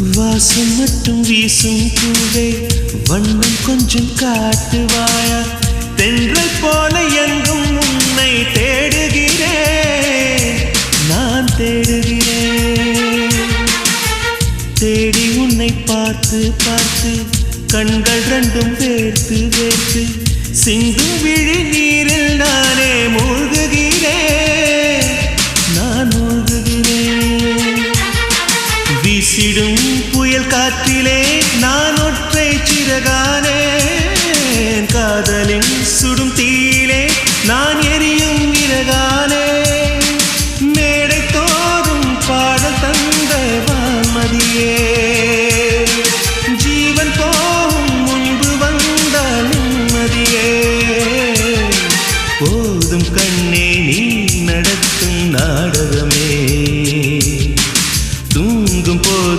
வாசம் மட்டும் வீசும் பூவே. வண்ணம் கொஞ்சம் காட்டுவாயா தென்றல் போல எங்கும் உன்னை தேடுகிறேன். நான் தேடுகிறேன். தேடி உன்னை பார்த்து பார்த்து கண்கள் ரெண்டும் வேர்த்து வேர்த்து சிங்கும் விழி நீ வீசிடும் புயல் காற்றிலே நான் ஒற்றை சிறகானேன் காதலின் சுடும் தீயிலே நான் எரியும் இறகானே. மேடை தோறும் பாடல் தந்த வாமதியே. ஜீவன் போகும் முன்பு வந்த நிம்மதியே. போதும் கண்ணே நீ தூங்கும் போது